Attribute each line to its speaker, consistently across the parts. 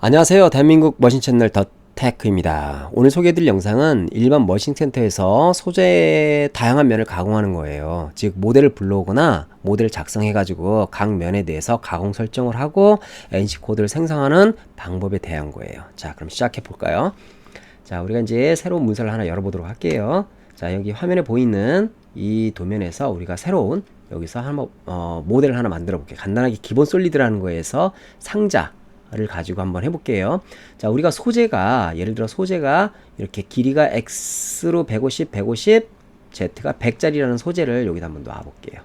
Speaker 1: 안녕하세요. 대한민국 머신 채널 더 테크입니다. 오늘 소개해드릴 영상은 일반 머신 센터에서 소재의 다양한 면을 가공하는 거예요. 즉 모델을 불러오거나 모델을 작성해가지고 각 면에 대해서 가공 설정을 하고 NC 코드를 생성하는 방법에 대한 거예요. 자, 그럼 시작해 볼까요? 자, 우리가 이제 새로운 문서를 하나 열어보도록 할게요. 자, 여기 화면에 보이는 이 도면에서 우리가 새로운 여기서 한번 어, 모델을 하나 만들어 볼게요. 간단하게 기본 솔리드라는 거에서 상자 를 가지고 한번 해볼게요. 자, 우리가 소재가 예를 들어 소재가 이렇게 길이가 x로 150, 150, z가 100짜리라는 소재를 여기다 한번 놔볼게요.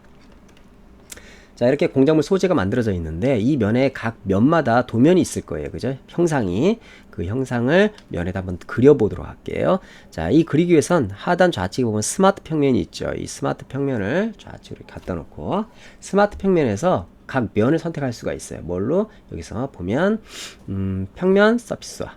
Speaker 1: 자, 이렇게 공작물 소재가 만들어져 있는데 이 면에 각 면마다 도면이 있을 거예요. 그죠? 형상이 그 형상을 면에다 한번 그려보도록 할게요. 자, 이 그리기 위해선 하단 좌측에 보면 스마트 평면이 있죠. 이 스마트 평면을 좌측으로 갖다 놓고 스마트 평면에서 각 면을 선택할 수가 있어요. 뭘로? 여기서 보면 음, 평면 서피스와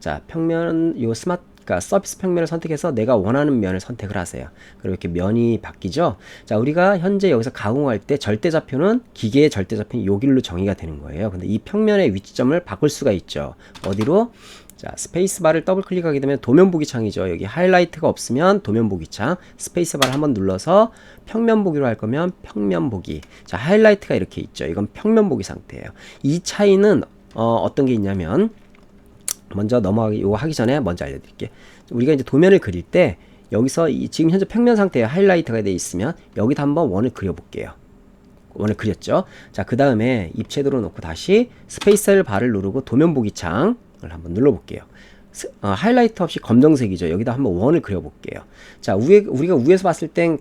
Speaker 1: 자 평면 요 스마트 그러니까 서피스 평면을 선택해서 내가 원하는 면을 선택을 하세요. 그리고 이렇게 면이 바뀌죠. 자 우리가 현재 여기서 가공할 때 절대좌표는 기계의 절대좌표는 요 길로 정의가 되는 거예요. 근데 이 평면의 위치점을 바꿀 수가 있죠. 어디로? 자, 스페이스바를 더블 클릭하게 되면 도면 보기 창이죠. 여기 하이라이트가 없으면 도면 보기 창, 스페이스바를 한번 눌러서 평면 보기로 할 거면 평면 보기. 자, 하이라이트가 이렇게 있죠. 이건 평면 보기 상태예요. 이 차이는 어, 어떤 게 있냐면 먼저 넘어가기 이거 하기 전에 먼저 알려 드릴게요. 우리가 이제 도면을 그릴 때 여기서 이 지금 현재 평면 상태에 하이라이트가 돼 있으면 여기다 한번 원을 그려 볼게요. 원을 그렸죠. 자, 그 다음에 입체도로 놓고 다시 스페이스 바를 누르고 도면 보기 창 한번 눌러볼게요. 어, 하이라이트 없이 검정색이죠. 여기다 한번 원을 그려볼게요. 자, 위에, 우리가 위에서 봤을 땐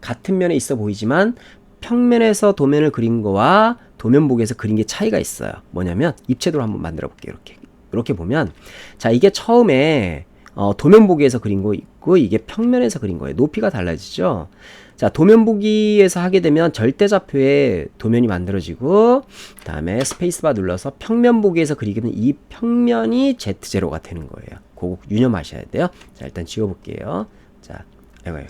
Speaker 1: 같은 면에 있어 보이지만 평면에서 도면을 그린 거와 도면 보기에서 그린 게 차이가 있어요. 뭐냐면 입체도로 한번 만들어 볼게요. 이렇게. 이렇게 보면 자, 이게 처음에 어, 도면 보기에서 그린 거 있고 이게 평면에서 그린 거예요. 높이가 달라지죠. 자, 도면 보기에서 하게 되면 절대좌표에 도면이 만들어지고 그다음에 스페이스바 눌러서 평면 보기에서 되면 이 평면이 Z0가 되는 거예요. 그거 유념하셔야 돼요. 자, 일단 지워 볼게요. 자, 이거요.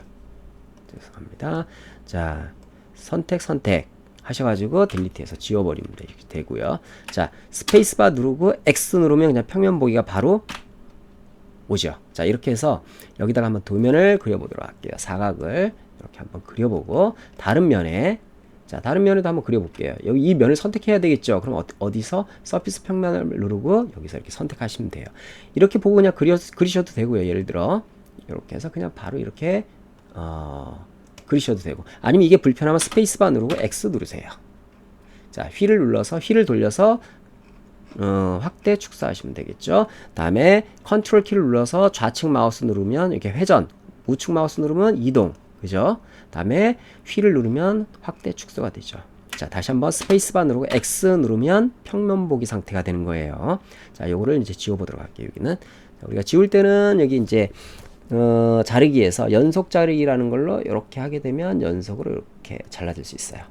Speaker 1: 죄송합니다. 자, 선택 선택 하셔가지고 딜리트해서 지워버리면 되 고요. 자, 스페이스바 누르고 X 누르면 그냥 평면 보기가 바로 오죠. 자, 이렇게 해서 여기다가 한번 도면을 그려보도록 할게요. 사각을 이렇게 한번 그려보고 다른 면에 자 다른 면에도 한번 그려볼게요. 여기 이 면을 선택해야 되겠죠. 그럼 어, 디서 서피스 평면을 누르고 여기서 이렇게 선택하시면 돼요. 이렇게 보고 그냥 그려, 그리셔도 되고요. 예를 들어 이렇게 해서 그냥 바로 이렇게 어, 그리셔도 되고 아니면 이게 불편하면 스페이스바 누르고 X 누르세요. 자 휠을 눌러서 휠을 돌려서 어, 확대 축소하시면 되겠죠. 다음에 컨트롤 키를 눌러서 좌측 마우스 누르면 이렇게 회전, 우측 마우스 누르면 이동, 그죠? 다음에 휠을 누르면 확대 축소가 되죠. 자, 다시 한번 스페이스바 누르고 X 누르면 평면 보기 상태가 되는 거예요. 자, 요거를 이제 지워보도록 할게요. 여기는. 자, 우리가 지울 때는 여기 이제, 어, 자르기에서 연속 자르기라는 걸로 이렇게 하게 되면 연속으로 이렇게 잘라질 수 있어요.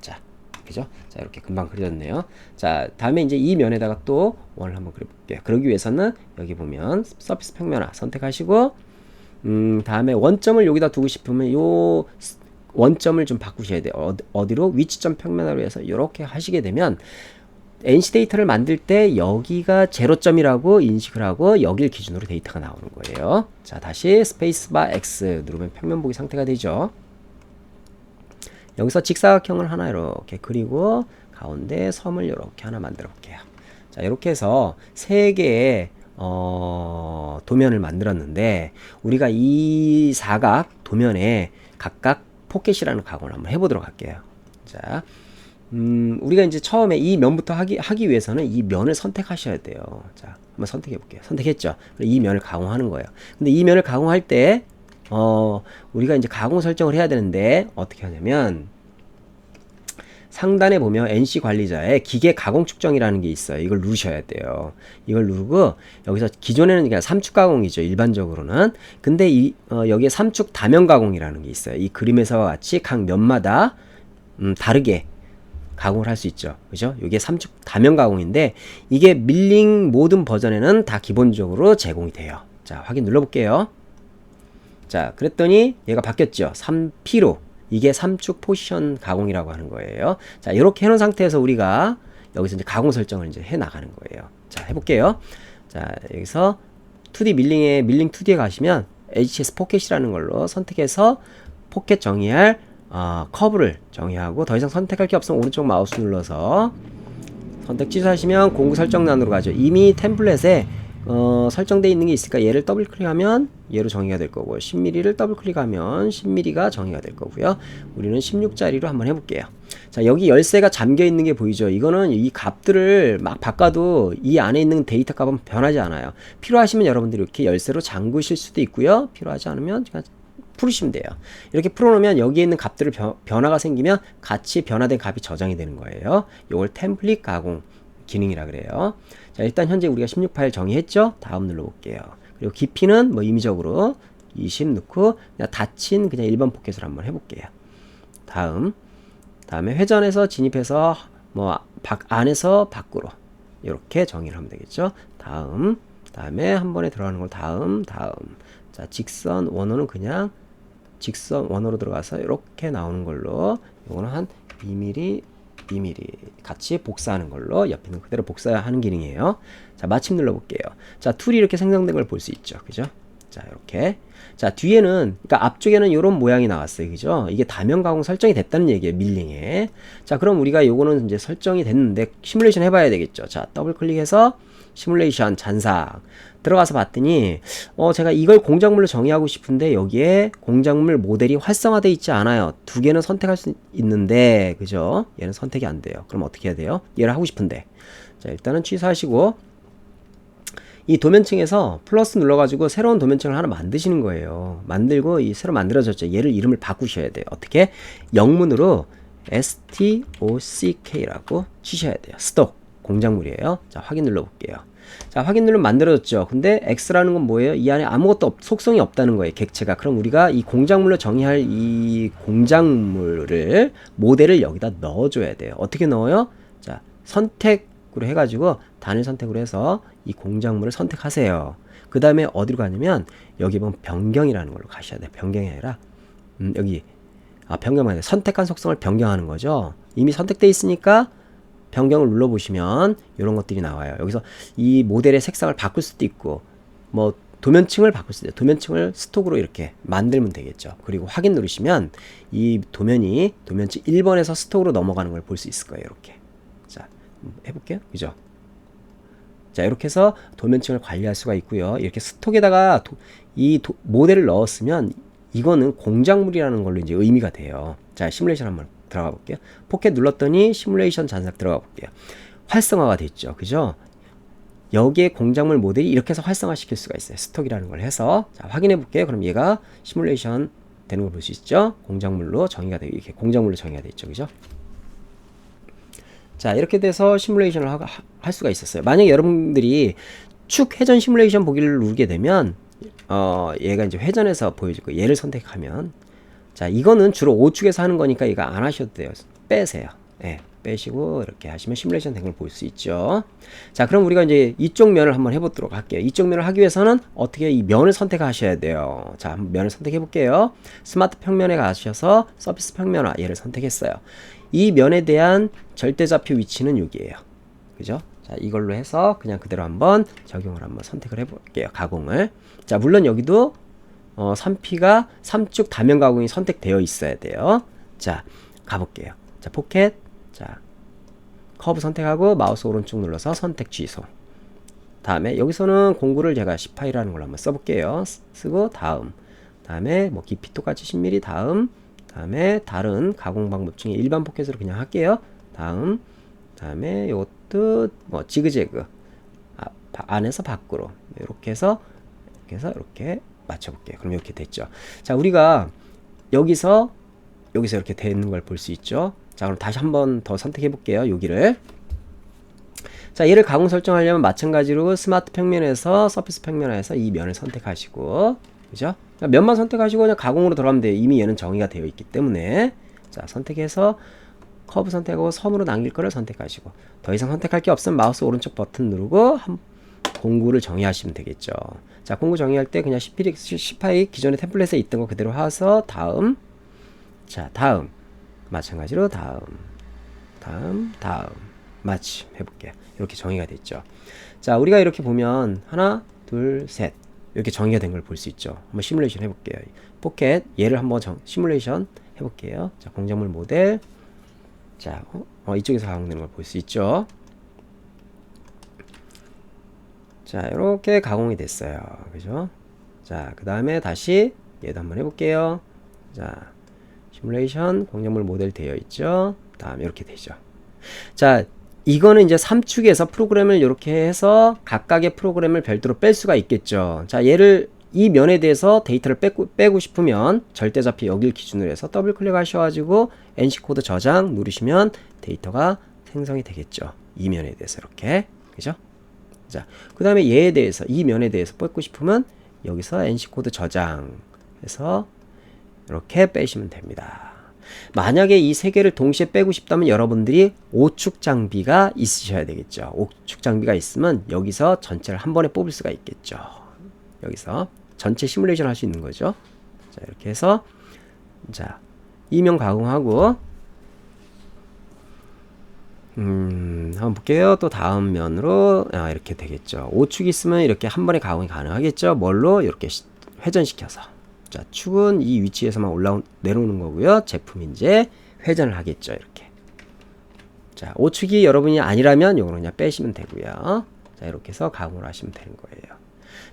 Speaker 1: 자, 그죠? 자, 이렇게 금방 그려졌네요. 자, 다음에 이제 이 면에다가 또 원을 한번 그려볼게요. 그러기 위해서는 여기 보면 서피스 평면화 선택하시고 음, 다음에 원점을 여기다 두고 싶으면 요 원점을 좀 바꾸셔야 돼요. 어디, 로 위치점 평면화로 해서 이렇게 하시게 되면 NC 데이터를 만들 때 여기가 제로점이라고 인식을 하고 여길 기준으로 데이터가 나오는 거예요. 자, 다시 스페이스바 X 누르면 평면 보기 상태가 되죠. 여기서 직사각형을 하나 이렇게 그리고 가운데 섬을 이렇게 하나 만들어 볼게요. 자, 이렇게 해서 세 개의 어, 도면을 만들었는데 우리가 이 사각 도면에 각각 포켓이라는 가공을 한번 해보도록 할게요. 자, 음, 우리가 이제 처음에 이 면부터 하기, 하기 위해서는 이 면을 선택하셔야 돼요. 자, 한번 선택해 볼게요. 선택했죠? 이 면을 가공하는 거예요. 근데 이 면을 가공할 때, 어, 우리가 이제 가공 설정을 해야 되는데, 어떻게 하냐면, 상단에 보면 NC 관리자의 기계 가공 측정이라는 게 있어요. 이걸 누르셔야 돼요. 이걸 누르고 여기서 기존에는 그냥 삼축 가공이죠. 일반적으로는. 근데 이 어, 여기에 삼축 다면 가공이라는 게 있어요. 이 그림에서와 같이 각 면마다 음, 다르게 가공을 할 수 있죠. 그죠? 이게 삼축 다면 가공인데 이게 밀링 모든 버전에는 다 기본적으로 제공이 돼요. 자, 확인 눌러 볼게요. 자, 그랬더니 얘가 바뀌었죠. 3P로 이게 삼축 포지션 가공이라고 하는 거예요. 자, 이렇게 해놓은 상태에서 우리가 여기서 이제 가공 설정을 이제 해 나가는 거예요. 자, 해볼게요. 자, 여기서 2D 밀링에 밀링 2D에 가시면 HS 포켓이라는 걸로 선택해서 포켓 정의할 어, 커브를 정의하고 더 이상 선택할 게 없으면 오른쪽 마우스 눌러서 선택 취소하시면 공구 설정란으로 가죠. 이미 템플릿에 어, 설정되어 있는 게 있으니까 얘를 더블 클릭하면 얘로 정의가 될 거고 10mm를 더블 클릭하면 10mm가 정의가 될 거고요. 우리는 16짜리로 한번 해볼게요. 자 여기 열쇠가 잠겨 있는 게 보이죠. 이거는 이 값들을 막 바꿔도 이 안에 있는 데이터 값은 변하지 않아요. 필요하시면 여러분들이 이렇게 열쇠로 잠그실 수도 있고요. 필요하지 않으면 그냥 풀으시면 돼요. 이렇게 풀어놓으면 여기에 있는 값들을 변, 변화가 생기면 같이 변화된 값이 저장이 되는 거예요. 이걸 템플릿 가공 기능이라 그래요. 자, 일단 현재 우리가 16 파일 정의했죠? 다음 눌러볼게요. 그리고 깊이는 뭐 임의적으로 20 넣고 그냥 닫힌 그냥 일반 포켓을 한번 해볼게요. 다음 다음에 회전해서 진입해서 뭐 밖, 안에서 밖으로 이렇게 정의를 하면 되겠죠. 다음 다음에 한 번에 들어가는 걸 다음 다음 자 직선 원호는 그냥 직선 원호로 들어가서 이렇게 나오는 걸로 이거는 한 2mm 2mm 같이 복사하는 걸로 옆에 있는 그대로 복사하는 기능이에요. 자 마침 눌러볼게요. 자 툴이 이렇게 생성된 걸 볼 수 있죠. 그죠? 자 이렇게 자 뒤에는 그러니까 앞쪽에는 이런 모양이 나왔어요. 그죠? 이게 다면 가공 설정이 됐다는 얘기예요. 밀링에. 자 그럼 우리가 요거는 이제 설정이 됐는데 시뮬레이션 해봐야 되겠죠. 자 더블 클릭해서 시뮬레이션 잔상 들어가서 봤더니 어 제가 이걸 공작물로 정의하고 싶은데 여기에 공작물 모델이 활성화되어 있지 않아요. 두 개는 선택할 수 있는데 그죠? 얘는 선택이 안 돼요. 그럼 어떻게 해야 돼요? 얘를 하고 싶은데 자 일단은 취소하시고 이 도면층에서 플러스 눌러가지고 새로운 도면층을 하나 만드시는 거예요. 만들고 이 새로 만들어졌죠. 얘를 이름을 바꾸셔야 돼요. 어떻게? 영문으로 stock라고 치셔야 돼요. 스톡 공작물이에요. 자 확인 눌러볼게요. 자 확인 누르면 만들어졌죠. 근데 x라는 건 뭐예요? 이 안에 아무것도 없, 속성이 없다는 거예요. 객체가. 그럼 우리가 이 공작물로 정의할 이 공작물을 모델을 여기다 넣어줘야 돼요. 어떻게 넣어요? 자 선택으로 해가지고 단일 선택으로 해서 이 공작물을 선택하세요. 그 다음에 어디로 가냐면 여기 보면 변경이라는 걸로 가셔야 돼요. 변경이 아니라 음, 여기 아 변경만 아니라 선택한 속성을 변경하는 거죠. 이미 선택돼 있으니까 변경을 눌러보시면 이런 것들이 나와요. 여기서 이 모델의 색상을 바꿀 수도 있고 뭐 도면층을 바꿀 수도 있어요. 도면층을 스톡으로 이렇게 만들면 되겠죠. 그리고 확인 누르시면 이 도면이 도면층 1번에서 스톡으로 넘어가는 걸 볼 수 있을 거예요. 이렇게. 자, 해볼게요. 그죠? 자, 이렇게 해서 도면층을 관리할 수가 있고요. 이렇게 스톡에다가 도, 이 도, 모델을 넣었으면 이거는 공작물이라는 걸로 이제 의미가 돼요. 자, 시뮬레이션 한번 들어가 볼게요. 포켓 눌렀더니 시뮬레이션 잔삭 들어가 볼게요. 활성화가 됐죠. 그죠? 여기에 공작물 모델이 이렇게 해서 활성화 시킬 수가 있어요. 스톡이라는 걸 해서. 자, 확인해 볼게요. 그럼 얘가 시뮬레이션 되는 걸 볼 수 있죠. 공작물로 정의가 되고, 이렇게 공작물로 정의가 됐죠. 그죠? 자, 이렇게 돼서 시뮬레이션을 하, 할 수가 있었어요. 만약에 여러분들이 축 회전 시뮬레이션 보기를 누르게 되면, 어, 얘가 이제 회전해서 보여줄 거예요. 얘를 선택하면. 자, 이거는 주로 우측에서 하는 거니까 이거 안 하셔도 돼요. 빼세요. 예, 빼시고 이렇게 하시면 시뮬레이션 된 걸 볼 수 있죠. 자, 그럼 우리가 이제 이쪽 면을 한번 해보도록 할게요. 이쪽 면을 하기 위해서는 어떻게 이 면을 선택하셔야 돼요. 자, 면을 선택해 볼게요. 스마트 평면에 가셔서 서비스 평면화 얘를 선택했어요. 이 면에 대한 절대좌표 위치는 여기에요. 그죠? 자, 이걸로 해서 그냥 그대로 한번 적용을 한번 선택을 해볼게요. 가공을. 자, 물론 여기도 어, 3P가 3쭉 다면 가공이 선택되어 있어야 돼요. 자, 가볼게요. 자, 포켓. 자, 커브 선택하고 마우스 오른쪽 눌러서 선택 취소. 다음에 여기서는 공구를 제가 10파이라는 걸로 한번 써볼게요. 쓰고 다음. 다음에 뭐 깊이 똑같이 10mm 다음. 다음에 다른 가공 방법 중에 일반 포켓으로 그냥 할게요. 다음. 다음에 요것도 뭐 지그재그. 아, 안에서 밖으로. 이렇게 해서 이렇게 해서 이렇게 맞춰볼게요. 그럼 이렇게 됐죠. 자, 우리가 여기서 여기서 이렇게 되는 걸 볼 수 있죠. 자, 그럼 다시 한 번 더 선택해 볼게요. 여기를. 자, 얘를 가공 설정하려면 마찬가지로 스마트 평면에서 서피스 평면에서 이 면을 선택하시고, 그죠? 면만 선택하시고 그냥 가공으로 들어가면 돼요. 이미 얘는 정의가 되어 있기 때문에. 자, 선택해서 커브 선택하고 선으로 남길 거를 선택하시고, 더 이상 선택할 게 없으면 마우스 오른쪽 버튼 누르고 한, 공구를 정의하시면 되겠죠. 자, 공구 정의할 때 그냥 10파이, 10파이 기존의 템플릿에 있던 거 그대로 하서 다음. 자, 다음. 마찬가지로 다음. 다음, 다음. 마침 해볼게요. 이렇게 정의가 됐죠. 자, 우리가 이렇게 보면 하나, 둘, 셋 이렇게 정의가 된 걸 볼 수 있죠. 한번 시뮬레이션 해볼게요. 포켓 얘를 한번 정, 시뮬레이션 해볼게요. 자, 공작물 모델 자, 어, 어, 이쪽에서 가공되는 걸 볼 수 있죠. 자, 이렇게 가공이 됐어요. 그죠? 자, 그 다음에 다시 얘도 한번 해볼게요. 자, 시뮬레이션 공작물 모델 되어 있죠. 다음 이렇게 되죠. 자, 이거는 이제 3축에서 프로그램을 이렇게 해서 각각의 프로그램을 별도로 뺄 수가 있겠죠. 자, 얘를 이 면에 대해서 데이터를 빼고, 빼고 싶으면 절대좌표 여길 기준으로 해서 더블 클릭하셔가지고 NC 코드 저장 누르시면 데이터가 생성이 되겠죠. 이 면에 대해서 이렇게 그죠? 자, 그 다음에 얘에 대해서 이 면에 대해서 뺏고 싶으면 여기서 NC 코드 저장해서 이렇게 빼시면 됩니다. 만약에 이 세 개를 동시에 빼고 싶다면 여러분들이 5축 장비가 있으셔야 되겠죠. 5축 장비가 있으면 여기서 전체를 한 번에 뽑을 수가 있겠죠. 여기서 전체 시뮬레이션 할 수 있는 거죠. 자, 이렇게 해서 자, 이면 가공하고 음, 한번 볼게요. 또 다음 면으로 아, 이렇게 되겠죠. 5축 있으면 이렇게 한 번에 가공이 가능하겠죠. 뭘로 이렇게 시, 회전시켜서. 자, 축은 이 위치에서만 올라온 내려오는 거고요. 제품 이제 회전을 하겠죠. 이렇게. 자, 5축이 여러분이 아니라면 이거는 그냥 빼시면 되고요. 자, 이렇게 해서 가공을 하시면 되는 거예요.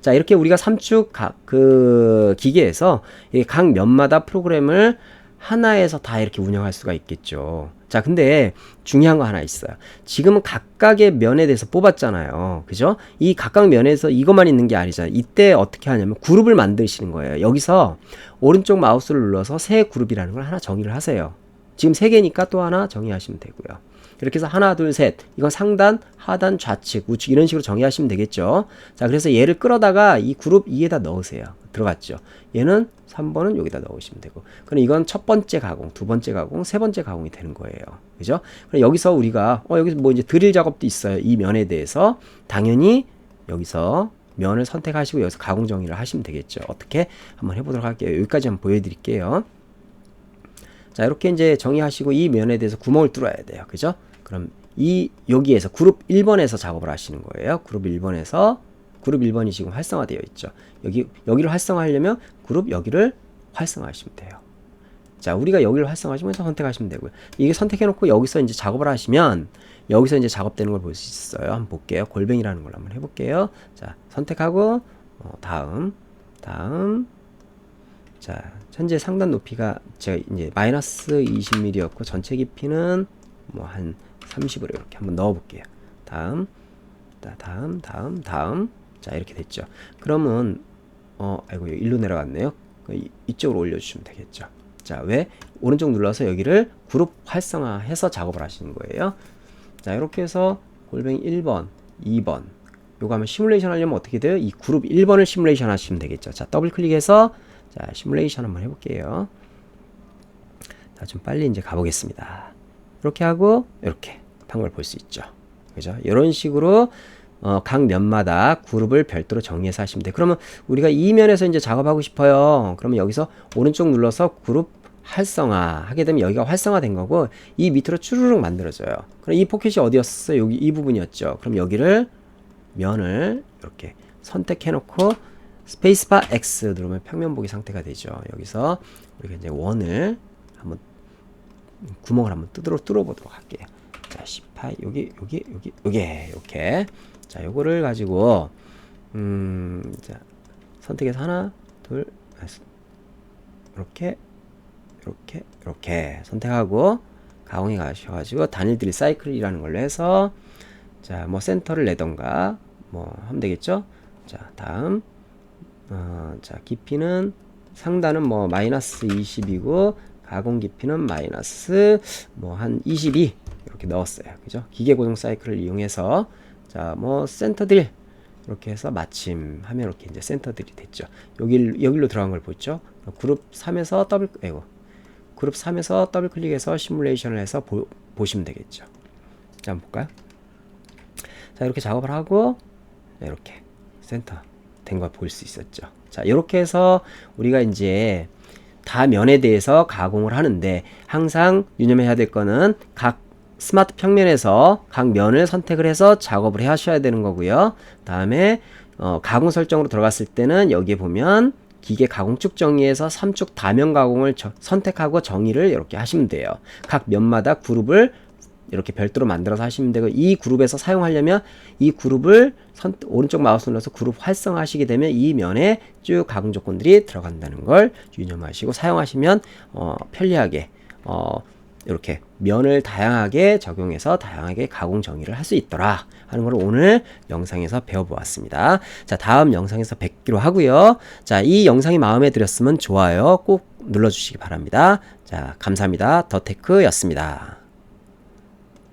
Speaker 1: 자, 이렇게 우리가 3축 각, 그, 기계에서 각 면마다 프로그램을 하나에서 다 이렇게 운영할 수가 있겠죠. 자, 근데 중요한 거 하나 있어요. 지금은 각각의 면에 대해서 뽑았잖아요. 그죠? 이 각각 면에서 이것만 있는 게 아니잖아요. 이때 어떻게 하냐면 그룹을 만드시는 거예요. 여기서 오른쪽 마우스를 눌러서 새 그룹이라는 걸 하나 정의를 하세요. 지금 세 개니까 또 하나 정의하시면 되고요. 이렇게 해서 하나, 둘, 셋. 이건 상단, 하단, 좌측, 우측 이런 식으로 정의하시면 되겠죠. 자, 그래서 얘를 끌어다가 이 그룹 2에다 넣으세요. 들어갔죠. 얘는 3번은 여기다 넣으시면 되고. 그럼 이건 첫 번째 가공, 두 번째 가공, 세 번째 가공이 되는 거예요. 그죠? 그럼 여기서 우리가 어 여기서 뭐 이제 드릴 작업도 있어요. 이 면에 대해서 당연히 여기서 면을 선택하시고 여기서 가공 정의를 하시면 되겠죠. 어떻게 한번 해보도록 할게요. 여기까지 한번 보여드릴게요. 자, 이렇게 이제 정의하시고 이 면에 대해서 구멍을 뚫어야 돼요. 그죠? 그럼 이 여기에서 그룹 1번에서 작업을 하시는 거예요. 그룹 1번에서 그룹 1번이 지금 활성화되어 있죠. 여기 여기를 활성화하려면 그룹 여기를 활성화하시면 돼요. 자, 우리가 여기를 활성화하시면 선택하시면 되고요. 이게 선택해 놓고 여기서 이제 작업을 하시면 여기서 이제 작업되는 걸 볼 수 있어요. 한번 볼게요. 골뱅이라는 걸 한번 해 볼게요. 자, 선택하고 어, 다음 다음 자, 현재 상단 높이가 제가 이제 마이너스 20mm였고 전체 깊이는 뭐 한 30으로 이렇게 한번 넣어 볼게요. 다음 다음 다음 다음. 자 이렇게 됐죠. 그러면 어 아이고 일로 내려갔네요. 그 이쪽으로 올려주시면 되겠죠. 자 왜? 오른쪽 눌러서 여기를 그룹 활성화해서 작업을 하시는 거예요. 자 이렇게 해서 골뱅이 1번 2번. 요거 하면 시뮬레이션 하려면 어떻게 돼요? 이 그룹 1번을 시뮬레이션 하시면 되겠죠. 자 더블 클릭해서 자 시뮬레이션 한번 해볼게요 자 좀 빨리 이제 가보겠습니다 이렇게 하고 이렇게 한걸볼 수 있죠 그죠 이런 식으로 어, 각 면마다 그룹을 별도로 정리해서 하시면 돼요. 그러면 우리가 이 면에서 이제 작업하고 싶어요. 그러면 여기서 오른쪽 눌러서 그룹 활성화 하게 되면 여기가 활성화된 거고 이 밑으로 추르륵 만들어져요. 그럼 이 포켓이 어디였어요? 여기 이 부분이었죠. 그럼 여기를 면을 이렇게 선택해 놓고 스페이스바 X 누르면 평면 보기 상태가 되죠. 여기서 우리가 이제 원을 한번 구멍을 한번 뜯어 뚫어 보도록 할게요. 자, 18 여기 여기 여기 여기 이렇게 자, 요거를 가지고 음, 자, 선택해서 하나, 둘, 이렇게 이렇게 이렇게 선택하고 가공해 가셔가지고 단일들이 사이클이라는 걸로 해서 자, 뭐 센터를 내던가 뭐 하면 되겠죠. 자, 다음 어, 자, 깊이는 상단은 뭐 마이너스 20이고 가공 깊이는 마이너스 뭐 한 22 이렇게 넣었어요. 그죠? 기계 고정 사이클을 이용해서 자, 뭐 센터들 이렇게 해서 마침 하면 이렇게 이제 센터들이 됐죠. 여기 여기로 들어간 걸 보죠. 그룹 3에서 더블 에고 그룹 3에서 더블 클릭해서 시뮬레이션을 해서 보, 보시면 되겠죠. 자, 한번 볼까요? 자, 이렇게 작업을 하고 이렇게 센터 된 걸 볼 수 있었죠. 자, 이렇게 해서 우리가 이제 다 면에 대해서 가공을 하는데 항상 유념해야 될 거는 각 스마트 평면에서 각 면을 선택을 해서 작업을 해 하셔야 되는 거고요. 다음에 어, 가공 설정으로 들어갔을 때는 여기에 보면 기계 가공축 정의에서 삼축 다면 가공을 저- 선택하고 정의를 이렇게 하시면 돼요. 각 면마다 그룹을 이렇게 별도로 만들어서 하시면 되고 이 그룹에서 사용하려면 이 그룹을 선, 오른쪽 마우스 눌러서 그룹 활성화하시게 되면 이 면에 쭉 가공 조건들이 들어간다는 걸 유념하시고 사용하시면 어, 편리하게 어, 이렇게 면을 다양하게 적용해서 다양하게 가공 정의를 할 수 있더라 하는 걸 오늘 영상에서 배워보았습니다. 자 다음 영상에서 뵙기로 하고요. 자이 영상이 마음에 들었으면 좋아요 꼭 눌러주시기 바랍니다. 자 감사합니다. 더테크였습니다.